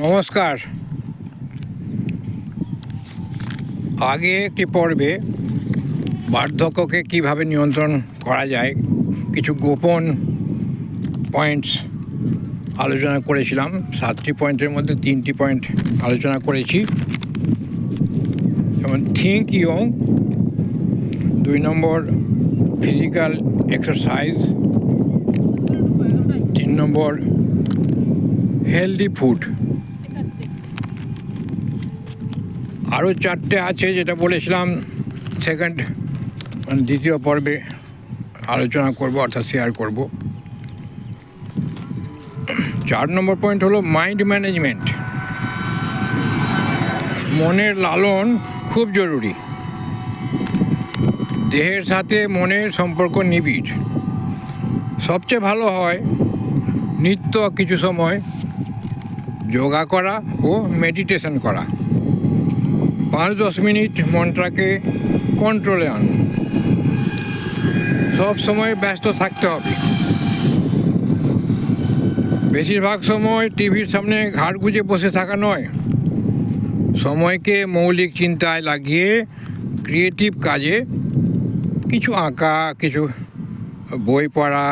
নমস্কার। আগে একটি পর্বে বার্ধক্যকে কীভাবে নিয়ন্ত্রণ করা যায়, কিছু গোপন পয়েন্টস আলোচনা করেছিলাম। সাতটি পয়েন্টের মধ্যে তিনটি পয়েন্ট আলোচনা করেছি। যেমন থিঙ্ক ইয়ং দুই নম্বর ফিজিক্যাল এক্সারসাইজ তিন নম্বর হেলদি ফুড আরও চারটে আছে, যেটা বলেছিলাম সেকেন্ড মানে দ্বিতীয় পর্বে আলোচনা করব, অর্থাৎ শেয়ার করব। চার নম্বর পয়েন্ট হলো মাইন্ড ম্যানেজমেন্ট মনের লালন খুব জরুরি। দেহের সাথে মনের সম্পর্ক নিবিড়। সবচেয়ে ভালো হয় নিত্য কিছু সময় যোগা করা ও মেডিটেশন করা। পাঁচ দশ মিনিট মনটাকে কন্ট্রোলে আনুন সব সময় ব্যস্ত থাকতে হবে। বেশিরভাগ সময় টিভির সামনে ঘাড় গুজে বসে থাকা নয়। সময়কে মৌলিক চিন্তায় লাগিয়ে ক্রিয়েটিভ কাজে কিছু আঁকা, কিছু বই পড়া,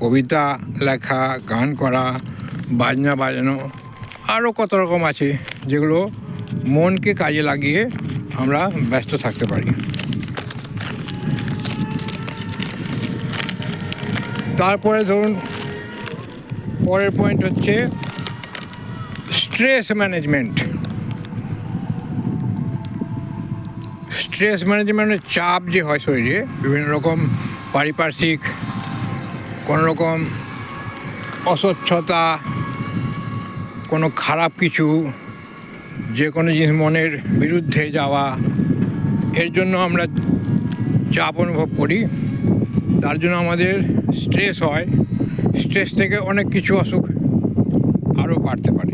কবিতা লেখা, গান করা, বাজনা বাজানো আরও কত রকম আছে যেগুলো মনকে কাজে লাগিয়ে আমরা ব্যস্ত থাকতে পারি। তারপরে ধরুন, পরের পয়েন্ট হচ্ছে স্ট্রেস ম্যানেজমেন্ট স্ট্রেস ম্যানেজমেন্টের চাপ যে হয় শরীরে, বিভিন্ন রকম পারিপার্শ্বিক, কোনো রকম অস্বচ্ছতা, কোনো খারাপ কিছু যে কোনো জিনিস মনের বিরুদ্ধে যাওয়া, এর জন্য আমরা চাপ অনুভব করি। তার জন্য আমাদের স্ট্রেস হয়। স্ট্রেস থেকে অনেক কিছু অসুখ আরও বাড়তে পারে।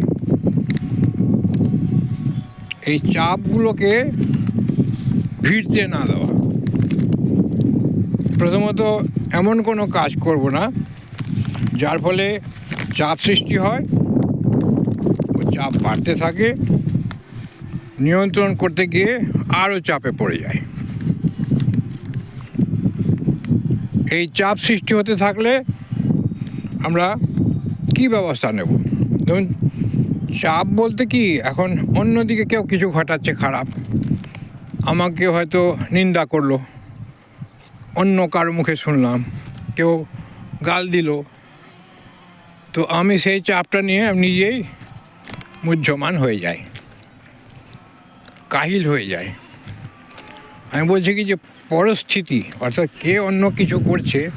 এই চাপগুলোকে ভিড়তে না দেওয়া। প্রথমত এমন কোনো কাজ করব না, যার ফলে চাপ সৃষ্টি হয় ও চাপ বাড়তে থাকে। নিয়ন্ত্রণ করতে গিয়ে আরও চাপে পড়ে যায়। এই চাপ সৃষ্টি হতে থাকলে আমরা কি ব্যবস্থা নেব? ধরুন, চাপ বলতে কি, এখন অন্যদিকে কেউ কিছু ঘটাচ্ছে খারাপ। আমাকে হয়তো নিন্দা করল, অন্য কারও মুখে শুনলাম, কেউ গাল দিল। তো আমি সেই চাপটা নিয়ে নিজেই মুহ্যমান হয়ে যাই। কাহিল হয়ে যায়। আমি বলছি কি যে, পরিস্থিতি, অর্থাৎ কে অন্য কিছু করছে,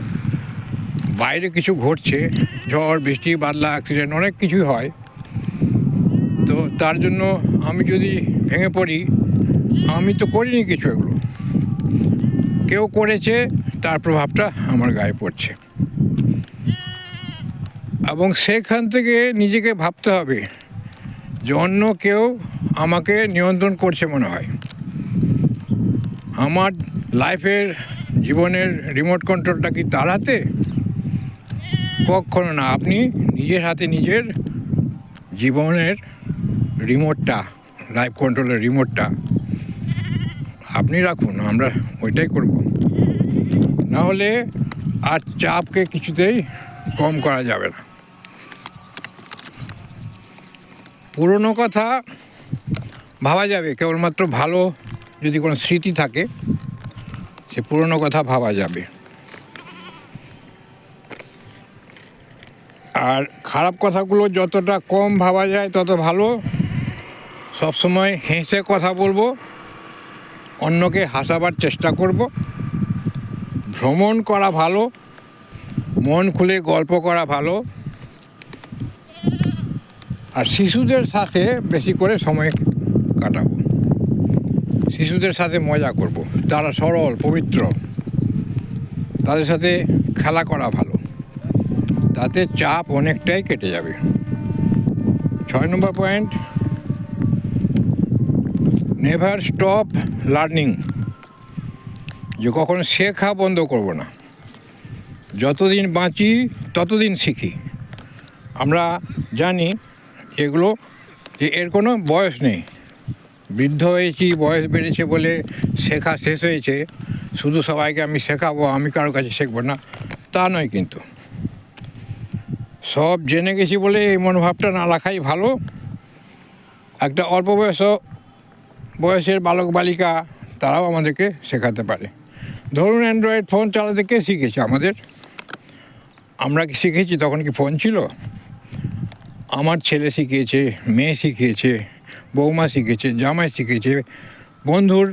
বাইরে কিছু ঘটছে, ঝড়, বৃষ্টি, বাদলা অ্যাক্সিডেন্ট অনেক কিছুই হয়। তো তার জন্য আমি যদি ভেঙে পড়ি, আমি তো করিনি কিছু এগুলো। কেউ করেছে, তার প্রভাবটা আমার গায়ে পড়ছে। এবং সেখান থেকে নিজেকে ভাবতে হবে যে অন্য কেউ আমাকে নিয়ন্ত্রণ করছে মনে হয়। আমার লাইফের জীবনের রিমোট কন্ট্রোলটা কি তার হাতে কখনো না, আপনি নিজের হাতে নিজের জীবনের রিমোটটা লাইফ কন্ট্রোলের রিমোটটা আপনি রাখুন, আমরা ওইটাই করব। না হলে আর চাপকে কিছুতেই কম করা যাবে না। পুরনো কথা ভাবা যাবে, কেবলমাত্র ভালো যদি কোনো স্মৃতি থাকে, সে পুরনো কথা ভাবা যাবে। আর খারাপ কথাগুলো যতটা কম ভাবা যায়, তত ভালো। সবসময় হেসে কথা বলব, অন্যকে হাসাবার চেষ্টা করব। ভ্রমণ করা ভালো, মন খুলে গল্প করা ভালো। আর শিশুদের সাথে বেশি করে সময় কাটাবো। শিশুদের সাথে মজা করব। তারা সরল, পবিত্র। তাদের সাথে খেলা করা ভালো। তাতে চাপ অনেকটাই কেটে যাবে। ছয় নম্বর পয়েন্ট। নেভার স্টপ লার্নিং যে কখনো শেখা বন্ধ করব না। যতদিন বাঁচি, ততদিন শিখি। আমরা জানি এগুলো যে এর কোনো বয়স নেই। বৃদ্ধ হয়েছি, বয়স বেড়েছে বলে শেখা শেষ হয়েছে। শুধু সবাইকে আমি শেখাবো, আমি কারোর কাছে শিখব না। তা নয় কিন্তু। সব জেনে গেছি বলে এই মনোভাবটা না রাখাই ভালো। একটা অল্প বয়স, বয়সের বালক বালিকা, তারাও আমাদেরকে শেখাতে পারে। ধরুন অ্যান্ড্রয়েড ফোন চালাতে কে শিখেছে আমাদের? আমরা কি শিখেছি? তখন কি ফোন ছিল? আমার ছেলে শিখিয়েছে, মেয়ে শিখিয়েছে বৌমা শিখেছে, জামাই শিখেছে, বন্ধুর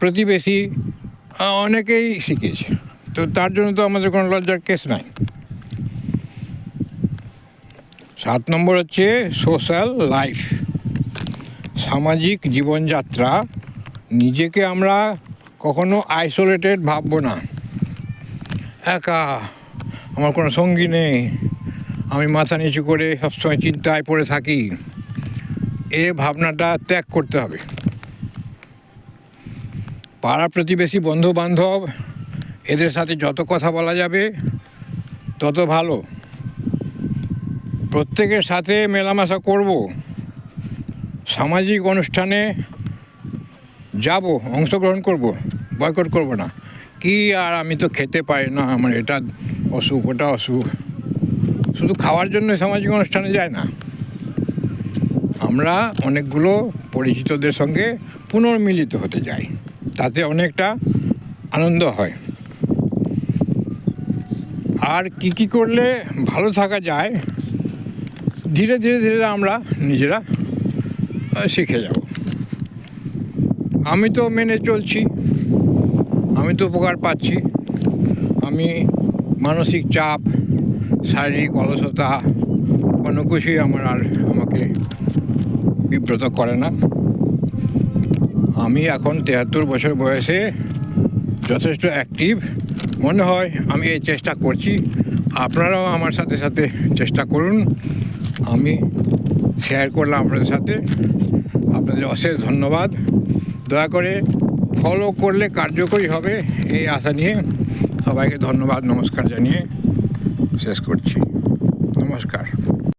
প্রতিবেশী অনেকেই শিখেছে। তো তার জন্য তো আমাদের কোনো লজ্জার কেস নাই। সাত নম্বর হচ্ছে সোশ্যাল লাইফ। সামাজিক জীবনযাত্রা, নিজেকে আমরা কখনো আইসোলেটেড ভাববো না। একা, আমার কোনো সঙ্গী নেই, আমি মাথা নিচু করে সবসময় চিন্তায় পড়ে থাকি। এ ভাবনাটা ত্যাগ করতে হবে। পাড়া প্রতিবেশী বন্ধু বান্ধব এদের সাথে যত কথা বলা যাবে, তত ভালো। প্রত্যেকের সাথে মেলামেশা করব। সামাজিক অনুষ্ঠানে যাব, অংশগ্রহণ করব, বয়কট করব না। কি আর আমি তো খেতে পারি না, আমার এটা অসুখ, ওটা অসুখ। শুধু খাওয়ার জন্য সামাজিক অনুষ্ঠানে যায় না। আমরা অনেকগুলো পরিচিতদের সঙ্গে পুনর্মিলিত হতে যাই। তাতে অনেকটা আনন্দ হয়। আর কি কি করলে ভালো থাকা যায়, ধীরে ধীরে ধীরে আমরা নিজেরা শিখে যাব। আমি তো মেনে চলছি, আমি তো উপকার পাচ্ছি। আমি মানসিক চাপ, শারীরিক অলসতা, কোনো কিছুই আমার আর আমাকে বিব্রত করে না। আমি এখন তেহাত্তর বছর বয়সে যথেষ্ট অ্যাক্টিভ মনে হয় আমি এই চেষ্টা করছি। আপনারাও আমার সাথে সাথে চেষ্টা করুন। আমি শেয়ার করলাম আপনাদের সাথে। আপনাদের অশেষ ধন্যবাদ। দয়া করে ফলো করলে কার্যকরী হবে এই আশা নিয়ে। সবাইকে ধন্যবাদ, নমস্কার জানিয়ে শেষ করছি। নমস্কার।